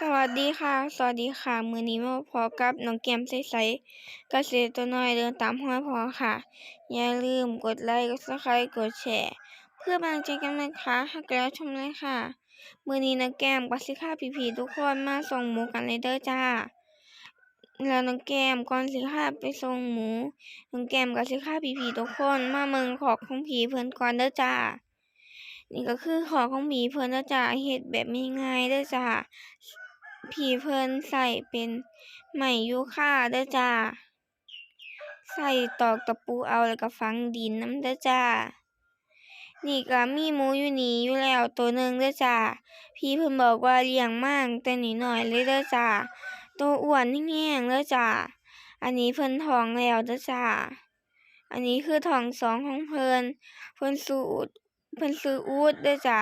สวัสดีค่ะ สวัสดีค่ะ มือนี้มาพบกับน้องแก้มใสๆเกษตรตัวน้อยเดินตามห้อยพ่อค่ะ อย่าลืมกดไลค์ กด Subscribe กดแชร์ เพื่เป็นกำลังใจกันนะคะหากแล้วชมเลยค่ะ มือนี้น้องแก้มก็สิพาพี่ๆทุกคนมาส่งหมูกันเลยเด้อจ้า แล้วน้องแก้มก่อนสิพาไปส่งหมู น้องแก้มก็สิพาพี่ๆทุกคนมาเบิ่งคอกของพี่เพิ่อนก่อนเด้อจ้านี่ก็คือคอของพี่เพิ่อนเด้อจ้าเฮ็ดแบบง่ายๆเด้อจ้า พี่เพิ่นใช้เป็นไม้ยูค่าเด้อจ้าใช้ตอกตะปูเอาแล้วก็ฝังดินน้ำเด้อจ้า นี่ก็มีหมูอยู่นี่อยู่แล้วตัวหนึ่งเด้อจ้า พี่เพิ่นบอกว่าเลี้ยงมาตั้งแต่น้อยเลยเด้อจ้า ตัวอ้วนแรงเด้อจ้า อันนี้เพิ่นท้องแล้วเด้อจ้า อันนี้คือท้องสองของเพิ่นเพิ่นชื่ออูฐเพิ่นชื่ออูฐเด้อจ้า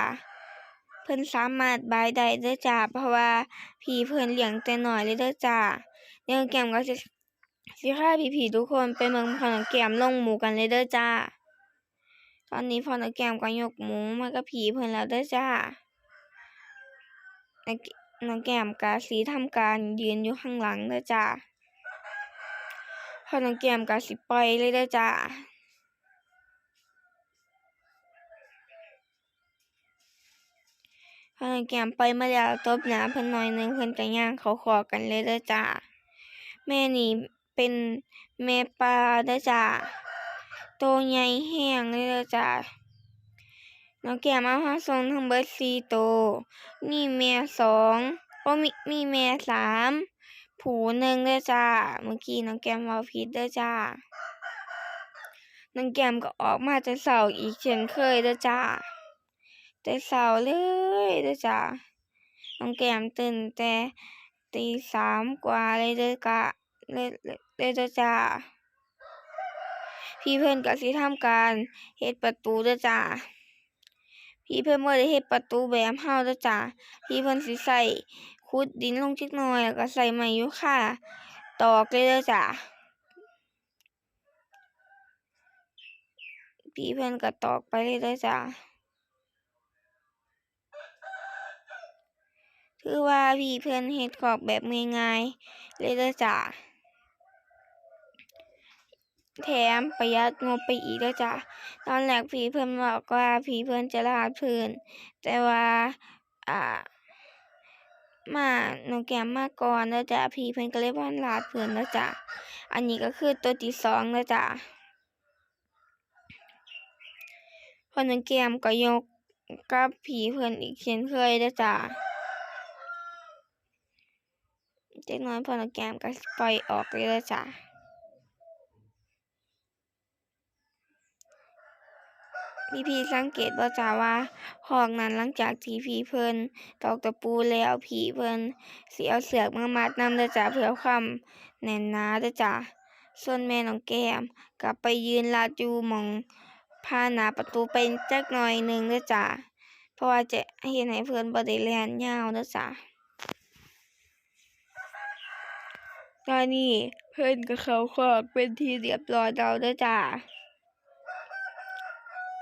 เพิ่นสามารถบายได้เด้อจ้า เพราะว่าพี่เพิ่นเลี้ยงแต่น้อยเลยเด้อจ้าเดี๋ยวแก้มก็สิสิพาพี่ๆทุกคนไปเบิ่งพ่อน้องแก้มลงหมูกันเลยเด้อจ้า ตอนนี้พ่อน้องแก้มก็ยกหมูมากับพี่เพิ่นแล้วเด้อจ้าน้องแก้มก็สิทำการยืนอยู่ข้างหลังเด้อจ้าพ่อน้องแก้มก็สิปล่อยเลยเด้อจ้า พอน้องแก้มปล่อยมาแล้วตบหน้าเพิ่นหน่อยหนึ่งเพิ่นก็ย่างเขาคอกันเลยเด้อจ้า แม่นี่เป็นแม่ปลาเด้อจ้าตัวใหญ่แรงเลยเด้อจ้าน้องแก้มเอามาส่งทั้งเบิดสี่โต มีแม่สองบ่มีมีแม่สามผู้หนึ่งเด้อจ้า เมื่อกี้น้องแก้มเว้าผิดเด้อจ้าน้องแก้มก็ออกมาแต่เช้าอีกเช่นเคยเด้อจ้า แต่เช้าเลยเด้อจ้าน้องแก้มตื่นแต่ตีสามกว่าเลยเด้อกะเลยเลยเด้อจ้าพี่เพิ่อนก็สิทำการเฮ็ดประตูเด้อจ้าพี่เพิ่อนบ่ได้เฮ็ดประตูแบบเราด้อจ้าพี่เพิ่อนสิใช้ขุดดินลงจักหน่อยแล้วก็ใช้ไม้ยูคาตอกเลยเด้อจ้าพี่เพิ่อนก็ตอกไปเลยเด้อจ้า ถือว่าพี่เพิ่นเฮ็ดคอกแบบง่ายๆเลยเด้จ้าแถมประหยัดงบไปอีกเด้อจ้าตอนแรกพี่เพิ่นบอกว่าพี่เพิ่นจะลาดพื้น แต่ว่าอ่ามาหน้องแกมมาก่อนเด้อจ้าพี่เพิ่นก็เลยบ่ทันลาดพื้นเด้อจ้าอันนี้ก็คือตัวที่สองเด้อจ้าพ่อน้องแกมก็ยกกับพี่เพิ่นอีกเช่นเคยเด้อ จาจักหน่อยพ่อน้องแก้มก็ปล่อยออกเลยเด้อจ้าพี่สังเกตบ่จ้าว่าคอกนั้นหลังจากที่พี่เพิ่นตอกตะปูแล้วพีเพิ่นสิเอาเสือกมามัดนำเด้อจ้าเพื่อความแน่นหนาเด้อจ้าส่วนแม่น้องแก้มก็ไปยืนลัดอยู่มองผ่านหน้าประตูไปจักหน่อยหนึ่งเด้อจ้าเพราะว่าจะเฮ็ดให้เพิ่นบ่ได้แล่นยาวเด้อจ้า ตอนนี้เพิ่อนก็เขาคอกเป็นที่เรียบร้อยแล้วเด้อจ้า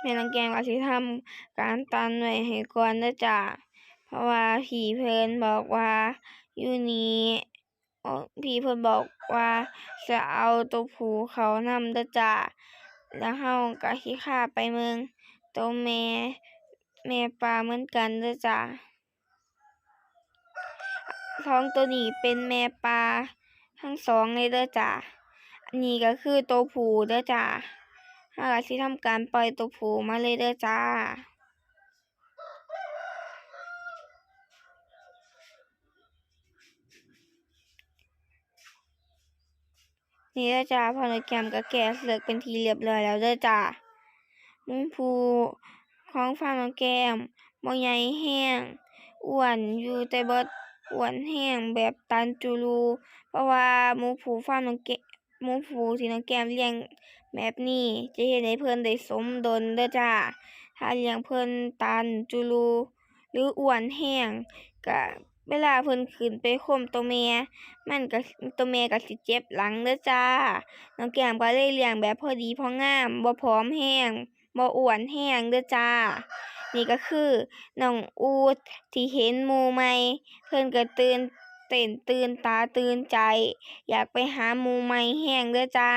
แม่น้องแก้มก็สิทำการตันไว้ให้ก่อนด้จ้าเพราะว่าพี่เพิ่อนบอกว่าอยู่นี่พี่เพิ่อนบอกว่าจะเอาตัวผู้เขานำด้จ้าแล้วเราก็สิพาไปเบิ่งตัวแม่แม่ปลาเหมือนกันด้จ้าสองตัวนี้เป็นแม่ปลา ทั้งสองเลยเด้อจ้าอันนี้ก็คือตัวผู้เด้อจ้าเราก็สิทำการปล่อยตัวผู้มาเลยเด้อจ้านี่เด้อจ้าพอน้องแก้มก็แกะเสือกเป็นทีเรียบร้อยแล้วเด้อจ้าหมูผู้ของฟาร์มน้องแก้มบ่ใหญ่แรงอ้วนอยู่แต่บ่ อ้วนแรงแบบตันจุรู เพราะว่าหมูผู้ฟาร์มน้องแก้มหมูผู้ที่น้องแก้มเลี้ยงแบบนี้ จะเฮ็ดให้เพิ่นได้สมดลเด้อจ้า ถ้าเลี้ยงเพิ่นตันจุรู หรืออ้วนแรงก็เวลาเพิ่นขึ้นไปข่มตัวแม่มันก็ตัวแม่ก็สิเจ็บหลังเด้อจ้า น้องแก้มก็เลยเลี้ยงแบบพอดีพองามบ่ผอมแรงบ่อ้วนแรงเด้อจ้า นี่ก็คือน้องอูฐที่เห็นหมู่ใหม่เพิ่นก็ตื่นเต้นตื่นตาตื่นใจ อยากไปหาหมู่ใหม่แรงเด้อจ้า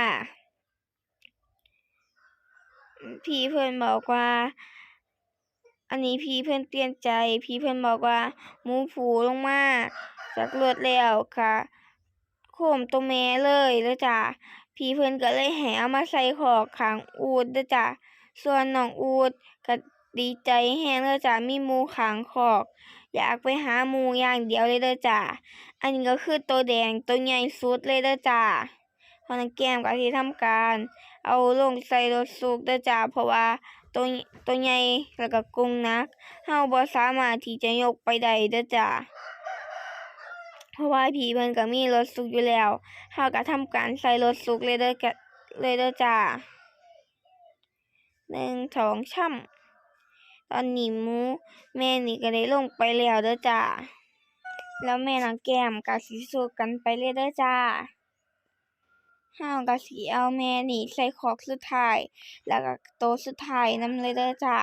พี่เพิ่นบอกว่า อันนี้พี่เพิ่นเปลี่ยนใจ พี่เพิ่นบอกว่าหมูผูลงมาจากรถแล้วก็โค้มตัวแม่เลยเด้อจ้าพี่เพิ่นก็เลยให้เอามาใส่คอกข้างอูฐเด้อจ้าส่วนน้องอูฐก็ ดีใจแรงเด้อจ้ามีหมูขางคอก อยากไปหาหมูอย่างเดียวเลยเด้อจ้าอันนี้ก็คือตัวแดงตัวใหญ่สุดเลยเด้อจ้าพอน้องแก้มก็สิทำการ เอาลงใส่รถสูกเด้อจ้าเพราะว่าตัวตัวใหญ่แล้วก็กรงนักเราบ่สามารถที่จะยกไปได้เด้อจ้าเพราะว่าพี่เพิ่นก็มีรถสูกอยู่แล้วเราก็ทำการใส่รถสูกเลยเด้อเลยเด้อจ้าหนึ่งสองสาม ตอนนี้มูแม่นี่ก็ได้ลงไปแล้วเด้อจ้า แล้วแม่น้องแก้มก็สิสู้กันไปเลยเด้อจ้าเราก็สิเอาแม่นี่ใส่คอกสุดท้าย แล้วก็โตสุดท้ายนำเลยเด้อจ้า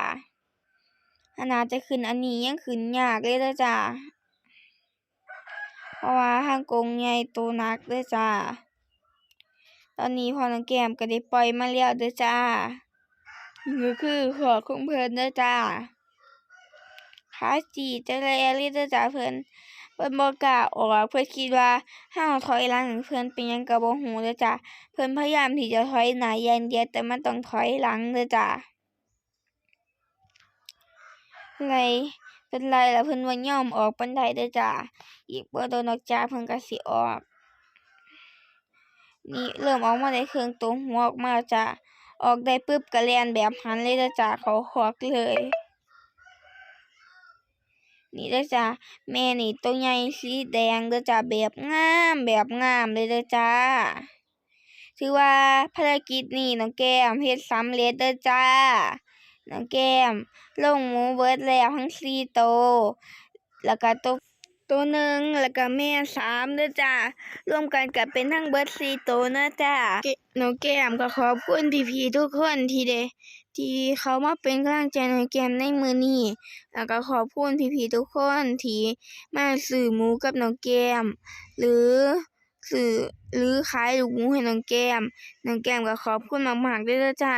ขนาจะขึ้นอันนี้ยังขึ้นยากเลยเด้อจ้า เพราะว่าทางกงใหญ่ตัวหนักเด้อจ้า ตอนนี้พ่อน้องแก้มก็ได้ปล่อยมาแล้วเด้อจ้า นี่ก็คือคอกของเพลินเด้อจ้าขาจีจักแลเลยเด้อจ้าเพิ่นเพิ่นบ่กล้าออกเพิ่นคิดว่าเราถอยหลังเพิ่นเป็นยังก็บ่รู้เจ้าเพิ่นพยายามที่จะถอยหน้าย่างเดียวแต่มันต้องถอยหลังเด้อจ้าไล่เพิ่นไล่แล้วเพิ่นบ่ยอมออกปานใดเด้อจ้าอีกบ่โดนอกจ้าเพิ่นก็สิออก นี่เริ่มออกมาได้ครึ่งตัวหัวออกมาจ้า ออกได้ปึ๊บก็แล่นแบบหันเลยเด้จ้าเขาคอกเลย นี่เด้อจ้าแม่นี่ตัวใหญ่สีแดงเด้อจ้าแบบงามแบบงามเลยเด้อจ้าถือว่าภารกิจนี้น้องแก้มเฮ็ดสำเร็จเด้อจ้า น้องแก้มลงหมูเบิร์ดแล้วทั้งสี่โต แล้วก็ตัว ตัวหนึ่งแล้วก็แม่สามเด้อจ้ารวมกันก็เป็นทั้งเบิดสี่ตัวนะจ้าน้องแก้มก็ขอบคุณพี่ๆทุกคนที่ได้ที่เขามาเป็นกำลังใจน้องแก้มในมือนี้แล้วก็ขอบคุณพี่ๆทุกคนที่มาซื้อหมูกับน้องแก้ม หรือซื้อหรือขายลูกหมูให้น้องแก้มน้องแก้มก็ขอบคุณมากๆเลยเด้อจ้า